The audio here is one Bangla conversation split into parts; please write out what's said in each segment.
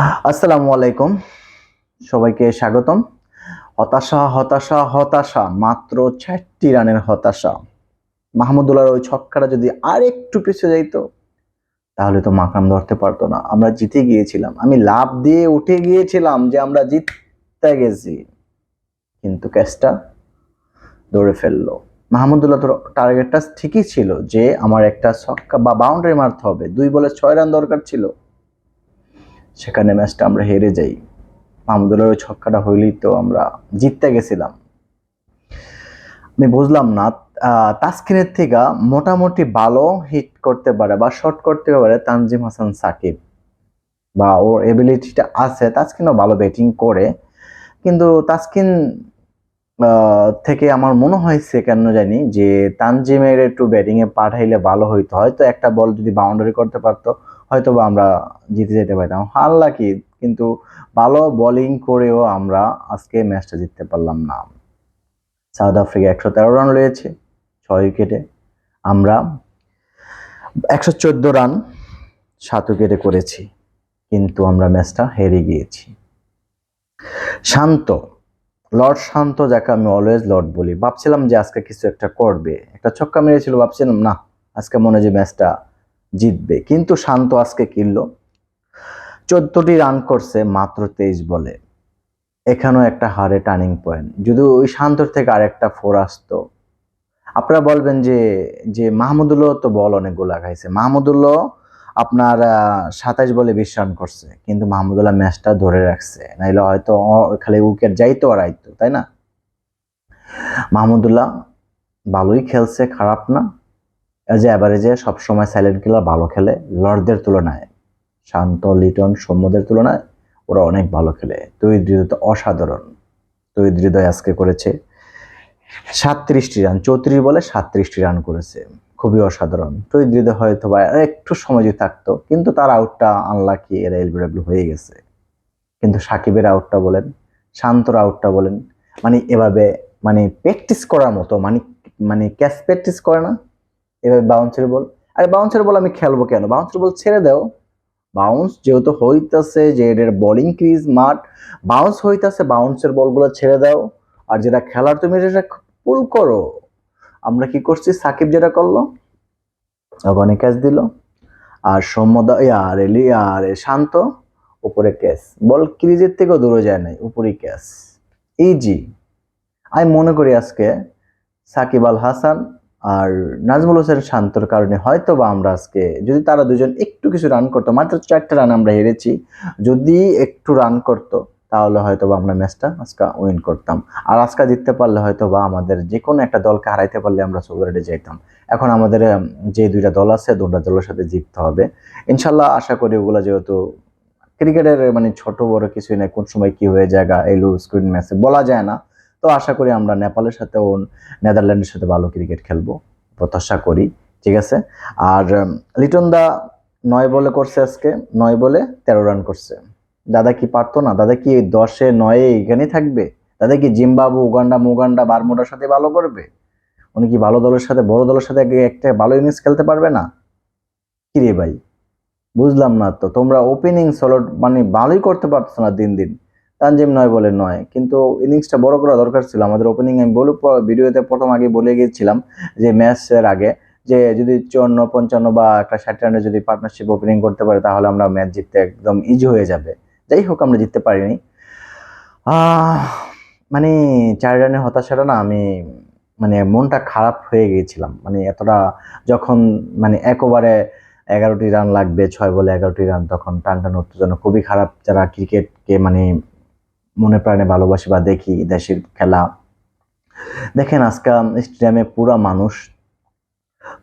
আসসালামু আলাইকুম। সবাইকে স্বাগতম। হতাশা হতাশা হতাশা, মাত্র চারটি রানের হতাশা। মাহমুদুল্লাহর ওই ছক্কাটা যদি আর একটু পিছিয়ে যাইতো, তাহলে তো মাকাম ধরতে পারতো না। আমরা জিতে গিয়েছিলাম। আমি লাভ দিয়ে উঠে গিয়েছিলাম যে আমরা জিততে গেছি। কিন্তু ক্যাচটা দৌড়ে ফেলল। মাহমুদুল্লাহ তোর টার্গেটটা ঠিকই ছিল যে আমার একটা ছক্কা বা বাউন্ডারি মারতে হবে। দুই বলে ছয় রান দরকার ছিল। সেখানে ম্যাচটা আমরা হেরে যাই। মাহমুদুল্লাহর ওই ছক্কাটা হইলেই তো আমরা জিততে গেছিলাম। আমি বুঝলাম না তাসকিনের থেকে মোটামুটি ভালো হিট করতে পারে বা শট করতে পারে তানজিম হাসান সাকিব বা ওর এবিলিটিটা আছে, তাসকিনও ভালো ব্যাটিং করে। কিন্তু তাসকিন থেকে আমার মনে হয়েছে কেন জানি যে তানজিমের একটু ব্যাটিংয়ে পাঠাইলে ভালো হইতো। হয়তো একটা বল যদি বাউন্ডারি করতে পারতো হয়তো বা আমরা জিতে যেতে পারতাম হাল্লাকি কিন্তু ভালো বোলিং করেও আমরা আজকে ম্যাচটা জিততে পারলাম না। সাউথ আফ্রিকা একশো তেরো রান রয়েছে, ছয় উইকেটে আমরা একশো চোদ্দ রান সাত উইকেটে করেছি, কিন্তু আমরা ম্যাচটা হেরে গিয়েছি। শান্ত, লর্ড শান্ত, যাকে আমি অলওয়েজ লর্ড বলি। ভাবছিলাম যে আজকে কিছু একটা করবে। একটা ছক্কা মেরেছিল, ভাবছিলাম না, আজকে মনে যে ম্যাচটা জিতবে। কিন্তু শান্ত আজকে কিনলো চোদ্দটি রান করছে মাত্র তেইশ বলে। এখানেও একটা হারে টার্নিং পয়েন্ট যদি ওই শান্তর থেকে আরেকটা ফোর আসতো। আপনারা বলবেন যে যে মাহমুদুল্লাহ তো বল অনেকগুলো খাইছে। মাহমুদুল্লাহ আপনার সাতাইশ বলে বিশ রান করছে। কিন্তু মাহমুদুল্লাহ ম্যাচটা ধরে রাখছে। নাইলে হয়তো খালি উইকেট যাইতো আর আইতো, তাই না? মাহমুদুল্লাহ ভালোই খেলছে, খারাপ না? এজ অ্যাভারেজে সবসময় সাইলেন্ট কিলার ভালো খেলে। লর্ডদের তুলনায় শান্ত, লিটন সৌম্যদের তুলনায় ওরা অনেক ভালো খেলে। হৃদয় তো অসাধারণ। হৃদয় আজকে করেছে সাতত্রিশটি রান চৌত্রিশ বলে সাতত্রিশটি রান করেছে। খুবই অসাধারণ। হৃদয় হয়তো বা একটু সময় যদি থাকতো, কিন্তু তার আউটটা আনলাকি এরা এলবিডাব্লিউ হয়ে গেছে। কিন্তু সাকিবের আউটটা বলেন, শান্তর আউটটা বলেন মানে এভাবে মানে প্র্যাকটিস করার মতো মানে মানে ক্যাচ প্র্যাকটিস করে না। এভাবে বাউন্সের বল আরে বাউন্সের বল আমি খেলব কেন? বাউন্সের বল ছেড়ে দাও। বাউন্স যেহেতু হইতাছে, যে এদের বোলিং ক্রিজ মাঠ বাউন্স হইতাছে বাউন্সের বলগুলো ছেড়ে দাও। আর যেটা খেলার তুমি যেটা পুল করো। আমরা কি করছি? সাকিব যেটা করল, ওখানে ক্যাচ দিল। আর সৌম্যদা আর এলি আর শান্ত, উপরে ক্যাচ বল ক্রিজের থেকেও দূরে যায় নাই উপরে ক্যাচ ইজি আমি মনে করি আজকে সাকিব আল হাসান আর নাজমুল হোসেন শান্তর কারণে হয়তো বা আমরা আজকে, যদি তারা দুজন একটু কিছু রান করতো, মাত্র চারটা রান আমরা হেরেছি, যদি একটু রান করতো, তাহলে হয়তো বা আমরা ম্যাচটা আজকে উইন করতাম। আর আজকে জিততে পারলে হয়তো বা আমাদের যে কোনো একটা দলকে হারাইতে পারলে আমরা সুপারেটে যেতাম এখন আমাদের যে দুইটা দল আছে দুটা দলের সাথে জিততে হবে। ইনশাল্লাহ আশা করি ওগুলো যেহেতু ক্রিকেটের মানে ছোট বড় কিছুই নাই, কোন সময় কি হয়ে জায়গা এলু স্ক্রিন ম্যাচে বলা যায় না। তো আশা করি আমরা নেপালের সাথে ও নেদারল্যান্ডের সাথে ভালো ক্রিকেট খেলব, প্রত্যাশা করি, ঠিক আছে? আর লিটন দা নয় বলে করছে আজকে, নয় বলে তেরো রান করছে। দাদা কি পারতো না? দাদা কি দশে নয়ে এখানেই থাকবে? দাদা কি জিম্বাবু, উগান্ডা, মুগান্ডা, বারমুডার সাথে ভালো করবে? উনি কি ভালো দলের সাথে, বড় দলের সাথে একটা ভালো ইনিংস খেলতে পারবে না? কি রে ভাই? বুঝলাম না তো, তোমরা ওপেনিং সলট মানে ভালোই করতে পারছ না দিন দিন। তানজিম নয় বলে নয়। কিন্তু ইনিংসটা বড় করা দরকার ছিল। আমাদের ওপেনিং আমি বলে ভিডিওতে প্রথম আগে বলে গিয়েছিলাম যে ম্যাচের আগে যে যদি চুয়ান্ন, পঞ্চান্ন বা একটা ষাট রানের যদি পার্টনারশিপ ওপেনিং করতে পারে, তাহলে আমরা ম্যাচ জিততে একদম ইজি হয়ে যাবে। যাই হোক, আমরা জিততে পারিনি। মানে চার রানের হতাশাটা না, আমি মানে মনটা খারাপ হয়ে গিয়েছিলাম। মানে এতটা যখন মানে এক ওভারে এগারোটি রান লাগবে, ছয় বলে এগারোটি রান, তখন টান টান উত্তেজনা খুবই খারাপ। যারা ক্রিকেটকে মানে মনে প্রাণে ভালোবাসি বা দেখি দেশের খেলা। দেখেন, আজকে স্টেডিয়ামে পুরা মানুষ,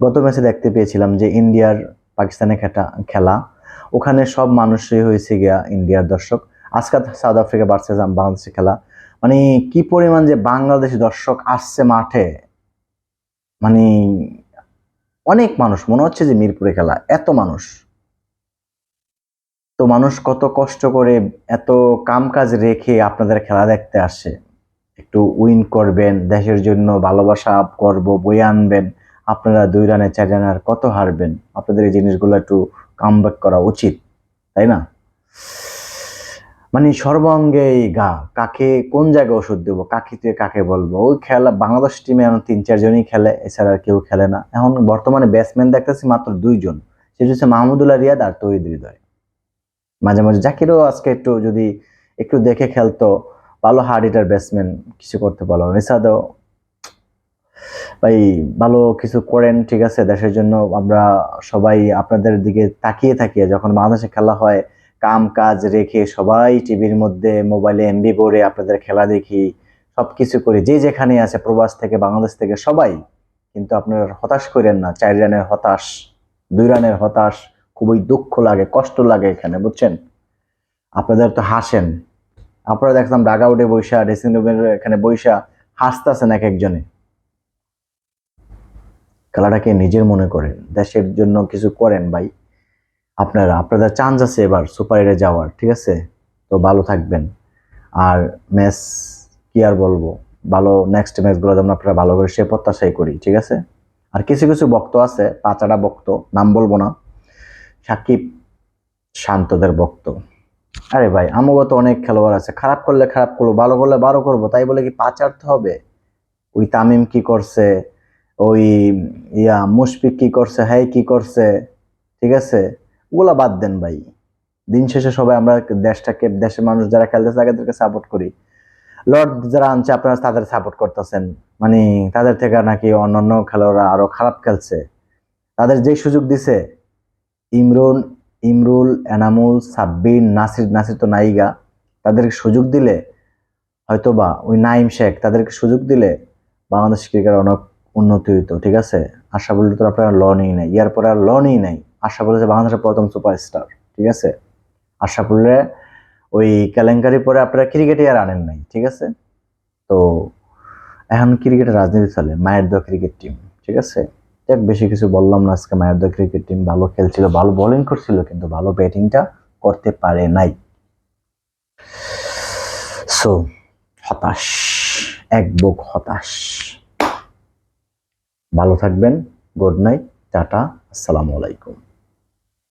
গত ম্যাচে দেখতে পেয়েছিলাম যে ইন্ডিয়ার পাকিস্তানে খেটা, খেলা। ওখানে সব মানুষই হয়েছে গিয়া ইন্ডিয়ার দর্শক। আজকে সাউথ আফ্রিকা ভার্সেস বাংলাদেশের খেলা। মানে কি পরিমাণ যে বাংলাদেশি দর্শক আসছে মাঠে। মানে অনেক মানুষ, মনে হচ্ছে যে মিরপুরে খেলা, এত মানুষ। তো মানুষ কত কষ্ট করে এত কাম কাজ রেখে আপনাদের খেলা দেখতে আসে। একটু উইন করবেন, দেশের জন্য ভালোবাসা করব বই আনবেন, আপনারা দুই রানে চার রানে আর কত হারবেন? আপনাদের এই জিনিসগুলো একটু কাম করা উচিত, তাই না? মানে সর্বাঙ্গেই গা, কাকে, কোন জায়গায় ওষুধ দেবো, কাকে তুই কাকে বলব? ওই খেলা, বাংলাদেশ টিমে এখন তিন চারজনই খেলে, এছাড়া আর কেউ খেলে না। এখন বর্তমানে ব্যাটসম্যান দেখতেছি মাত্র দুইজন, সেটা হচ্ছে মাহমুদুল্লাহ রিয়াদ আর তহিদ হৃদয়। মাঝে মাঝে জাকিরও আজকে একটু যদি একটু দেখে খেলতো, ভালো হার্ড হিটার ব্যাটসম্যান কিছু করতে পারল নিসাদও ভাই ভালো কিছু করেন, ঠিক আছে, দেশের জন্য আমরা সবাই আপনাদের দিকে তাকিয়ে থাকি। যখন বাংলাদেশে খেলা হয়, কাম কাজ রেখে সবাই টিভির মধ্যে মোবাইলে এমবি করে আপনাদের খেলা দেখি সব কিছু করি। যে যেখানে আছে, প্রবাস থেকে, বাংলাদেশ থেকে সবাই। কিন্তু আপনারা হতাশ করেন না, চার রানের হতাশ, দুই রানের হতাশ খুবই দুঃখ লাগে, কষ্ট লাগে এখানে, বুঝছেন? আপনাদের তো হাসেন। আপনারা দেখলাম ডাগা উঠে বৈশা ড্রেসিং রুমের এখানে বৈশা হাসতেছেন এক একজনে। খেলাটাকে নিজের মনে করেন দেশের জন্য কিছু করেন ভাই। আপনারা, আপনাদের চান্স আছে এবার সুপার এরে যাওয়ার, ঠিক আছে? তো ভালো থাকবেন। আর ম্যাচ কি আর বলব? ভালো নেক্সট ম্যাচগুলো যেমন আপনারা ভালো করে সে প্রত্যাশাই করি, ঠিক আছে? আর কিছু কিছু বক্ত আছে পাঁচাটা বক্ত, নাম বলব না। সাকিব শান্তদের বক্ত আরে ভাই আমগত অনেক খেলোয়াড় আছে। খারাপ করলে খারাপ করব, ভালো করলে ভালো করব, তাই বলে কি পাচারতে হবে? ওই তামিম কি করছে? ওই ইয়া মুশফিক কি করছে? হ্যাঁ কি করছে? ঠিক আছে? ওগুলা বাদ দেন ভাই। দিন শেষে সবাই আমরা দেশটাকে, দেশের মানুষ যারা খেলতেছে তাদেরকে সাপোর্ট করি। লর্ড যারা আনছে, আপনারা তাদের সাপোর্ট করতেছেন। মানে তাদের থেকে নাকি অন্যান্য খেলোয়াড়রা আরও খারাপ খেলছে। তাদের যে সুযোগ দিছে ইমরুন ইমরুল, এনামুল সাব্বির নাসির নাসির তো নায়িকা, তাদেরকে সুযোগ দিলে হয়তোবা ওই নাইম শেখ তাদেরকে সুযোগ দিলে বাংলাদেশ ক্রিকেট অনেক উন্নতি হইতো, ঠিক আছে? আশা বললে তো আপনারা ল নেই, ইয়ার পরে আর ল নেই। আশা বলে যে বাংলাদেশের প্রথম সুপারস্টার, ঠিক আছে? আশা করলে ওই কেলেঙ্কারি পরে আপনারা ক্রিকেটে আর আনেন নাই, ঠিক আছে? তো এখন ক্রিকেটের রাজনীতি চলে, মায়ের দোয়া ক্রিকেট টিম, ঠিক আছে? দেখ বেশি কিছু বললাম না। আজকে মায়াদা ক্রিকেট টিম ভালো খেলছিল, ভালো বোলিং করছিল, কিন্তু ভালো ব্যাটিংটা করতে পারে নাই। সো হতাশ, এক বুক হতাশ। ভালো থাকবেন গুড নাইট টাটা, আসসালামু আলাইকুম।